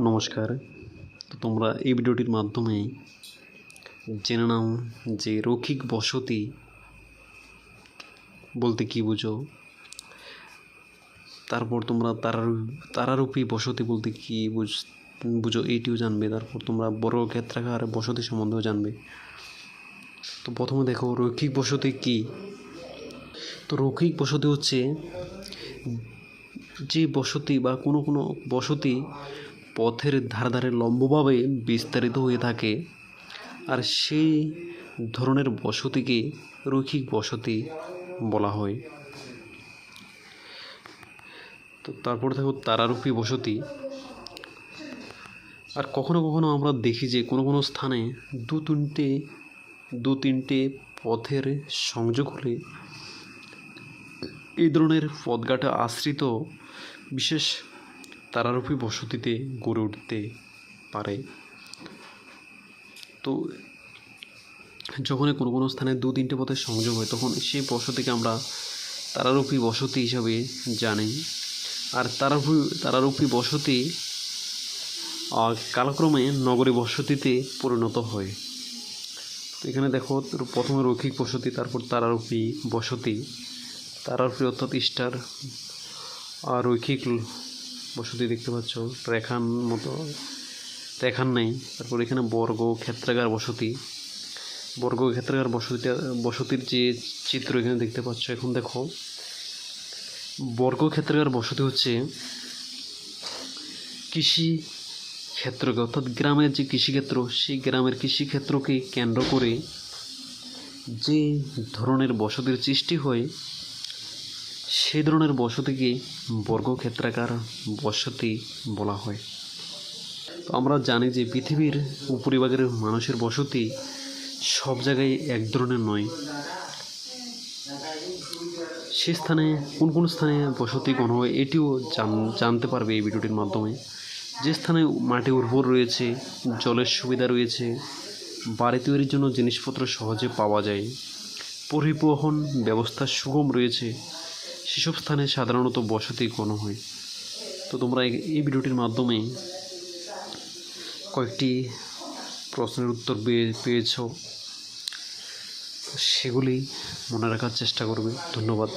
নমস্কার। তো তোমরা এই ভিডিওটির মাধ্যমে জেনে নাও যে রৈখিক বসতি বলতে কী বুঝো? তারপর তোমরা তারারূপ, তারারূপী বসতি বলতে কী বুঝ, বুঝো এইটিও জানবে। তারপর তোমরা বড় ক্ষেত্রাকার বসতি সম্বন্ধেও জানবে। তো প্রথমে দেখো রৈখিক বসতি কী? তো রৈখিক বসতি হচ্ছে যে বসতি বা কোনো কোনো বসতি পথের ধারে ধারে লম্বভাবে বিস্তারিত হয়ে থাকে। আর সেই ধরনের বসতিকে রৈখিক বসতি বলা হয়। তো তারপর দেখো তারারূপী বসতি। আর কখনো কখনো আমরা দেখি যে কোনো কোনো স্থানে দু তিনটে দু তিনটে পথের সংযোগ হলে এই ধরনের পথঘাটে আশ্রিত বিশেষ তারারূপী বসতিতে গড়ে উঠতে পারে। তো যখনই কোনো কোনো স্থানে দু তিনটে পথের সংযোগ হয়, তখন সেই বসতিকে আমরা তারারূপী বসতি হিসাবে জানি। আর তারারূপী তারারূপী বসতি কালক্রমে নগরী বসতিতে পরিণত হয়। তো এখানে দেখো, প্রথমে রৈখিক বসতি, তারপর তারারূপী বসতি। তারারূপী অর্থাৎ স্টার রৈখিক বসতি দেখতে পাচ্ছ রেখান মতো। রেখান নেই, তারপর এখানে বর্গ ক্ষেত্রাগার বসতি। বর্গ ক্ষেত্রাগার বসতিটা, বসতির যে চিত্র এখানে দেখতে পাচ্ছ, এখন দেখো। বর্গ ক্ষেত্রাগার বসতি হচ্ছে কৃষি ক্ষেত্রকে, অর্থাৎ গ্রামের যে কৃষিক্ষেত্র, সেই গ্রামের কৃষিক্ষেত্রকে কেন্দ্র করে যে ধরনের বসতির সৃষ্টি হয় সেই ধরনের বসতিকে বর্গক্ষেত্রাকার বসতি বলা হয়। তো আমরা জানি যে পৃথিবীর উপরিভাগের মানুষের বসতি সব জায়গায় এক ধরনের নয়। সে স্থানে কোন কোন স্থানে বসতি কোন হয় এটিও জান- জানতে পারবে এই ভিডিওটির মাধ্যমে। যে স্থানে মাটি উর্বর রয়েছে, জলের সুবিধা রয়েছে, বাড়ি তৈরির জন্য জিনিসপত্র সহজে পাওয়া যায়, পরিবহন ব্যবস্থা সুগম রয়েছে সেসব স্থানে সাধারণত বসতি কোন হয়। তো তোমরা এই- ভিডিওটির মাধ্যমে কয়েকটি প্রশ্নের উত্তর পেয়ে- পেয়েছ। সেগুলি মনে রাখার চেষ্টা করবে। ধন্যবাদ।